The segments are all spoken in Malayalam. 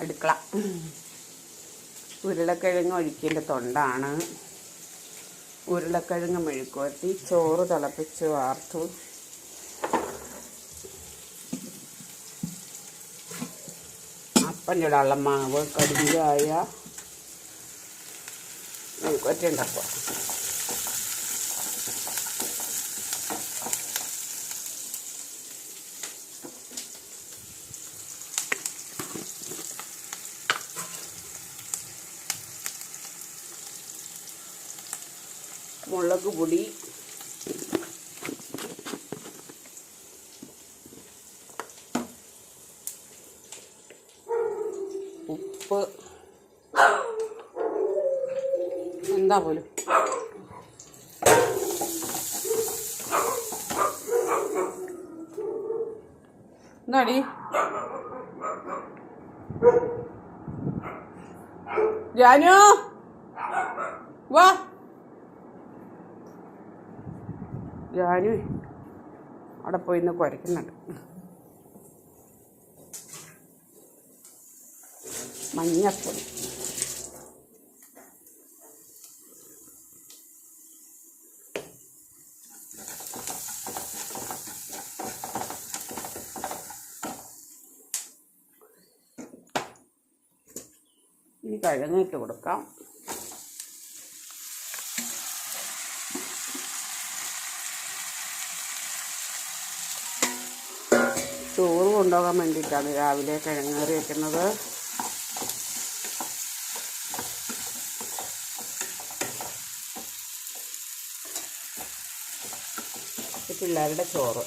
അടുക്കള. ഉരുളക്കിഴങ്ങ് ഒഴിക്കേണ്ട തൊണ്ടാണ്. ഉരുളക്കിഴങ്ങ് മെഴുക്കുവരട്ടി ചോറ് തിളപ്പിച്ച് വാർത്തു. അപ്പം ഉള്ള മാവ് കടുകായ. മെഴുക്കുവരട്ടി ഉണ്ടാക്കുക. മുളക് പൊടി. ഉപ്പ്. എന്താ പോലും? എന്താടി? ജാനു വാ. ജാനു അവിടെ പോയി ഇന്ന് കുരയ്ക്കുന്നുണ്ട്. മഞ്ഞപ്പൊടി. ഇനി കിഴങ്ങിട്ട് കൊടുക്കാം ചോറ് കൊണ്ടുപോകാൻ വേണ്ടിയിട്ടാണ് രാവിലെ കിഴങ്ങേറി വെക്കുന്നത്. വയ്ക്കുന്നത് പിള്ളേരുടെ ചോറ്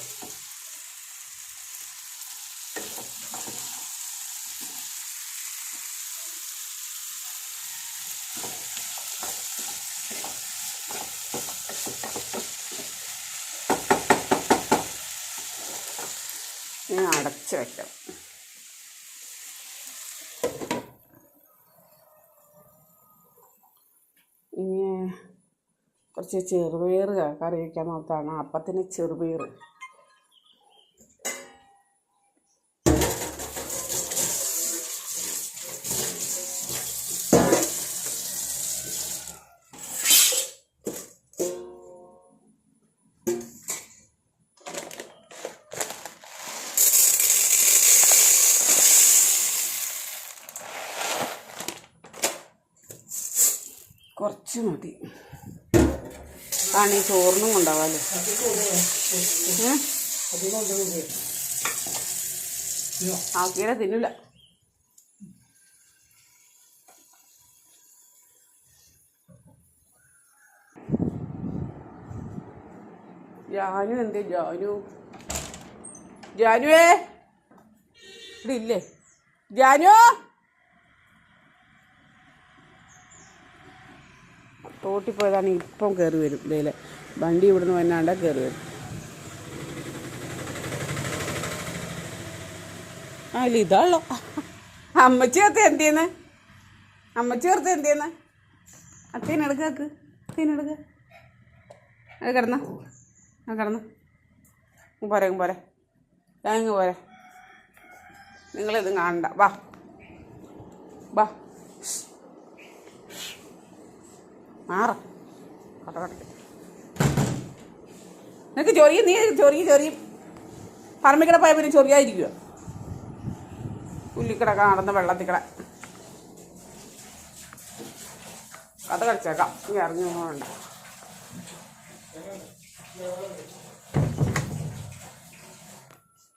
ഇനി അടച്ച് വെക്കാം ഇനി കുറച്ച് ചെറുപയർ കറി വയ്ക്കാൻ നോക്കാണ്. അപ്പത്തിന് ചെറുപയർ കുറച്ച് മതി. ആണ് ചോറിനും കൊണ്ടാവാലോ. ആക്കിയുടെ തിന്നില്ല ജാനു എന്തേ ജാനു? ജാനുവേ? ഇവിടെ ഇല്ലേ ജാനു? തോട്ടിൽ പോയതാണ് ഇപ്പം കയറി വരും. ഇതേലെ വണ്ടി ഇവിടുന്ന് വന്നാണ്ട കയറി വരും. ആ ഇല്ല ഇതാണല്ലോ അമ്മച്ചി ചേർത്ത് എന്ത് ചെയ്യുന്ന? അമ്മച്ചി ചേർത്ത് എന്ത് ചെയ്യുന്ന? അത്തേനെടുക്കാക്ക് അത്തേനെടുക്ക അത് കിടന്ന. ആ കിടന്ന. പോരെ പോരെ. താങ്ക് പോരെ. നിങ്ങളിത് കാണണ്ട. വാ. വാ. മാറ. നിനക്ക് ചൊറിയും നീ ചൊറിയും ചൊറിയും. പറമ്പിക്കട പോയ പിന്നെ ചൊറിയായിരിക്കുക ഉള്ളിക്കട നടന്ന വെള്ളത്തിക്കട കഥ കളിച്ചേക്കാം. നീ ഇറങ്ങി പോകണ്ട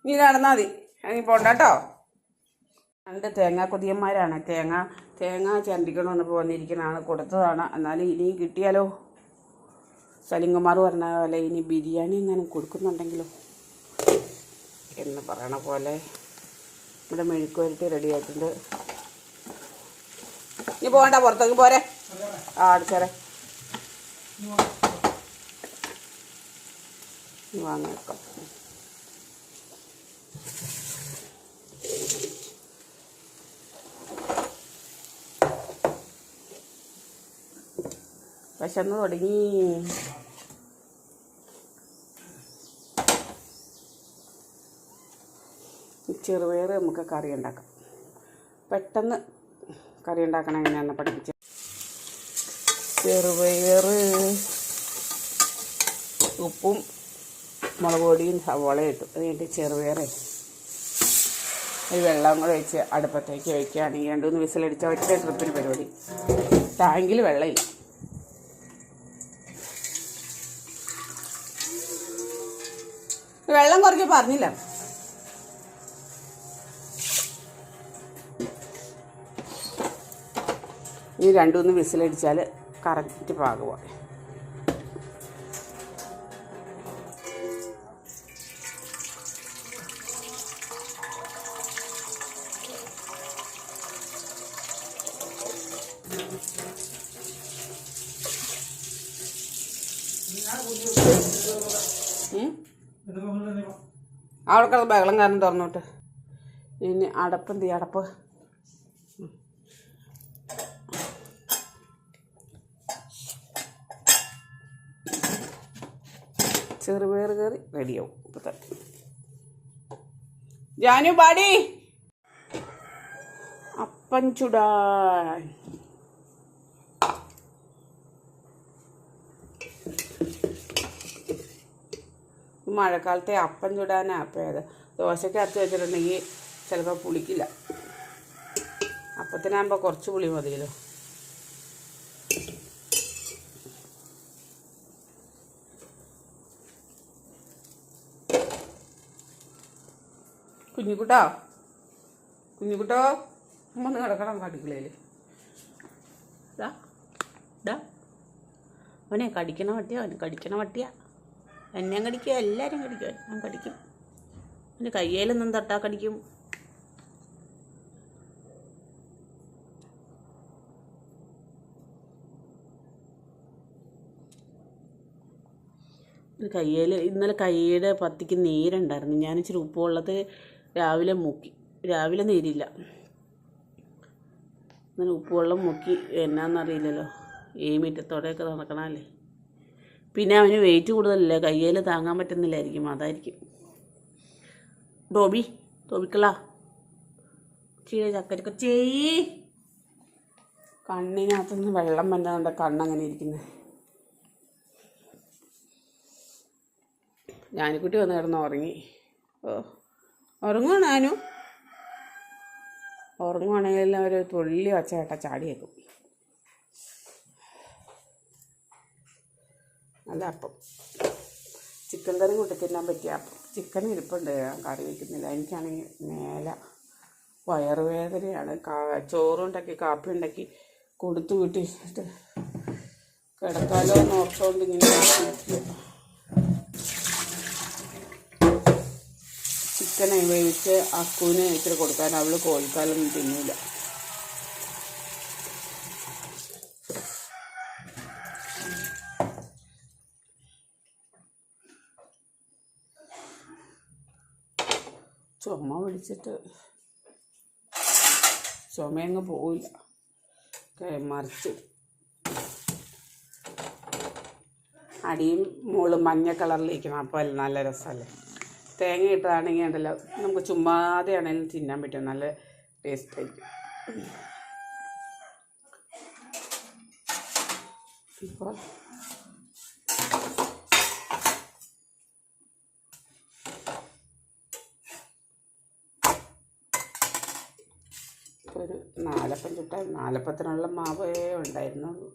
നീ നടന്നാൽ മതി. നീ പോണ്ട കേട്ടോ. രണ്ട് തേങ്ങാ കൊതിയന്മാരാണ്. തേങ്ങ തേങ്ങ ചണ്ടിക്കണമെന്നപ്പോൾ വന്നിരിക്കുന്നതാണ് കൊടുത്തതാണ്. എന്നാലും ഇനിയും കിട്ടിയാലോ? സലിംകുമാർ പറഞ്ഞ പോലെ ഇനി ബിരിയാണി എങ്ങനെ കൊടുക്കുന്നുണ്ടെങ്കിലോ? എന്ന് പറയണ പോലെ ഇവിടെ മെഴുക്കുവരട്ടി റെഡി ആയിട്ടുണ്ട് ഇനി പോകണ്ട പുറത്തേക്ക് പോരെ. ആ അടിച്ചേരെ. വാങ്ങിയേക്കാം വിശന്ന് തുടങ്ങി. ചെറുപയർ നമുക്ക് കറി ഉണ്ടാക്കാം. പെട്ടെന്ന് കറി ഉണ്ടാക്കണം എങ്ങനെയാണെന്ന് പഠിപ്പിച്ച ചെറുപയർ ഉപ്പും മുളക് പൊടിയും സവോളയും ഇട്ടു. അത് കഴിഞ്ഞിട്ട് ചെറുപയറേ ഒരു വെള്ളം കൂടെ വെച്ച് അടുപ്പത്തേക്ക് വയ്ക്കുകയാണെങ്കിൽ രണ്ടു മൂന്ന് വിസിലടിച്ച ഒറ്റ ട്രിപ്പിന് പരിപാടി. ടാങ്കിൽ വെള്ളമില്ല. വെള്ളം കുറച്ച് പറഞ്ഞില്ല ഇനി രണ്ടുമൂന്ന് വിസിലടിച്ചാൽ കറക്റ്റ് പാകമാണ് ഉം? അവിടെ കിടന്ന് ബഹളം കാരണം തുറന്നോട്ട് ഇനി അടപ്പ് എന്ത്? അടപ്പ്. ചെറുപയർ കറി റെഡിയാവും ഇപ്പം തന്നെ ജാനു പാടി അപ്പം ചുടാൻ മഴക്കാലത്തെ അപ്പം ചുടാനാണ് അപ്പം ഏത്? ദോശയ്ക്ക് അരച്ച് വെച്ചിട്ടുണ്ടെങ്കിൽ ചിലപ്പോൾ പുളിക്കില്ല. അപ്പത്തിനാകുമ്പോൾ കുറച്ച് പുളി മതിയല്ലോ. കുഞ്ഞിക്കുട്ടോ? കുഞ്ഞിക്കുട്ടോ? ഒന്ന് കിടക്കണം കടിക്കളയിൽ ഇതാ ഇതാ അവനെ കടിക്കണ വട്ടിയാ അവന് കടിക്കണ വട്ടിയാ. എന്നെയും കടിക്കുക എല്ലാവരും കടിക്കും ഞാൻ കടിക്കും. എന്റെ കയ്യിലൊന്നും തട്ടാ കടിക്കും. കയ്യിൽ ഇന്നലെ കൈയുടെ പത്തിക്ക് നീരുണ്ടായിരുന്നു. ഞാൻ ഇച്ചിരി ഉപ്പ് ഉള്ളത് രാവിലെ മുക്കി. രാവിലെ നീരില്ല. ഇന്നലെ ഉപ്പ് വെള്ളം മുക്കി എന്നാന്നറിയില്ലല്ലോ. ഈ മിറ്റത്തോടെയൊക്കെ നടക്കണമല്ലേ പിന്നെ അവന് വെയിറ്റ് കൂടുതലല്ല? കയ്യിൽ താങ്ങാൻ പറ്റുന്നില്ലായിരിക്കും. അതായിരിക്കും. ടോബി ടോബിക്കളാ ചീഴ ചക്കരിക്ക ചെയ് കണ്ണിനകത്തുനിന്ന് വെള്ളം വന്നതുകൊണ്ട് കണ്ണങ്ങനെ ഇരിക്കുന്നത് ഞാനിക്കുട്ടി വന്ന് കിടന്ന് ഉറങ്ങി ഓ ഉറങ്ങുവാണ് ഞാനും ഉറങ്ങുവാണെങ്കിൽ ഒരു തുള്ളി വച്ച കേട്ടാൽ ചാടിയേക്കും. നല്ല അപ്പം ചിക്കൻ കറി കൂട്ടി തിന്നാൻ പറ്റിയ അപ്പം. ചിക്കൻ ഇരിപ്പുണ്ട്. ഞാൻ കറി വയ്ക്കുന്നില്ല എനിക്കാണെങ്കിൽ മേല വയറുവേദനയാണ് കാ ചോറുണ്ടാക്കി കാപ്പി ഉണ്ടാക്കി കൊടുത്തു വിട്ടിട്ട് കിടക്കാലോ എന്ന് ഇങ്ങനെ. ചിക്കനെ വേവിച്ച് അക്കൂനെ ഇച്ചിരി കൊടുക്കാൻ അവൾ കോഴിക്കാലൊന്നും തിന്നില്ല ചുമ പിടിച്ചിട്ട് ചുമയങ്ങ് പോവില്ല. മറിച്ച്. അടിയും മുകളും മഞ്ഞ കളറിലിരിക്കണം അപ്പോൾ നല്ല രസമല്ലേ? തേങ്ങ ഇട്ടതാണെങ്കിൽ ഉണ്ടല്ലോ നമുക്ക് ചുമ്മാതെ ആണെങ്കിലും തിന്നാൻ പറ്റും നല്ല ടേസ്റ്റ് ഇപ്പോൾ ഒരു നാലപ്പം ചുട്ടാൽ നാലപ്പത്തിനുള്ള മാവേ ഉണ്ടായിരുന്നുള്ളൂ.